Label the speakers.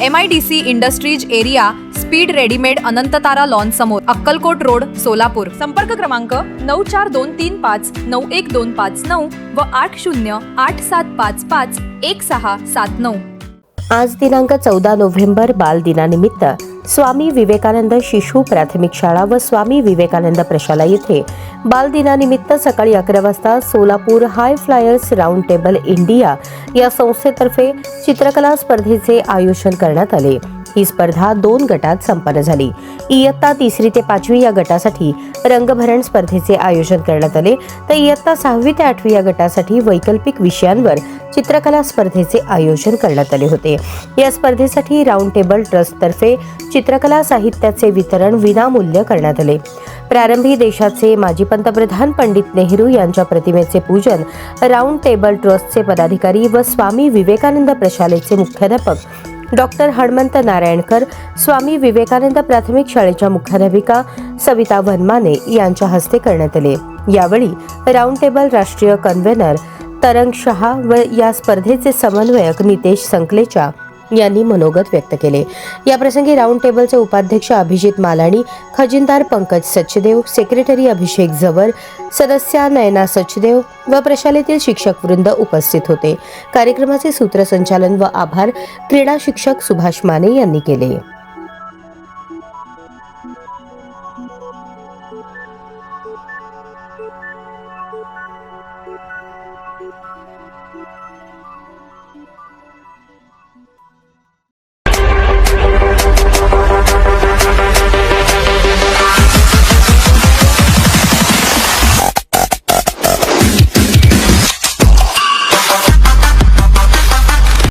Speaker 1: M I D C industries area speed readymade Anantatara lawn समोर Akkalkot road Solapur. संपर्क क्रमांक नऊ चार दोन तीन पाच नऊ एक दोन पाच नऊ व आठ शून्य आठ सात पाच पाच एक सहा सात नऊ.
Speaker 2: आज दिनांक चौदा नोव्हेंबर बाल दिनानिमित्त स्वामी विवेकानंद शिशु प्राथमिक शाळा व स्वामी विवेकानंद प्रशाला येथे बालदिनानिमित्त सकाळी अकरा वाजता Solapur high flyers round table India या संस्थेतर्फे चित्रकला स्पर्धेचे आयोजन करण्यात आले. ही स्पर्धा दोन गटात संपन्न झाली. इयत्ता तिसरी ते पाचवी या गटासाठी रंगभरण स्पर्धेचे आयोजन करण्यात आले. तर इयत्ता सहावी ते आठवी या गटासाठी वैकल्पिक विषयांवर चित्रकला स्पर्धेचे आयोजन करण्यात आले होते. या स्पर्धेसाठी राऊंड टेबल ट्रस्टतर्फे चित्रकला साहित्याचे वितरण विनामूल्य करण्यात आले. प्रारंभी देशाचे माजी पंतप्रधान पंडित नेहरू यांच्या प्रतिमेचे पूजन राऊंड टेबल ट्रस्टचे पदाधिकारी व स्वामी विवेकानंद प्रशालेचे मुख्याध्यापक डॉक्टर हणमंत नारायणकर स्वामी विवेकानंद प्राथमिक शाळेच्या मुख्याध्यापिका सविता वनमाने यांच्या हस्ते करण्यात आले. यावेळी राऊंड टेबल राष्ट्रीय कन्व्हेनर तरंग शहा व या स्पर्धेचे समन्वयक नितेश संकलेचा यांनी मनोगत व्यक्त केले. याप्रसंगी राऊंड टेबलचे उपाध्यक्ष अभिजित मालाणी खजिनदार पंकज सचदेव सेक्रेटरी अभिषेक जवर सदस्या नयना सचदेव व प्रशालेतील शिक्षक वृंद उपस्थित होते. कार्यक्रमाचे सूत्रसंचालन व आभार क्रीडा शिक्षक सुभाष माने यांनी केले. Thank you.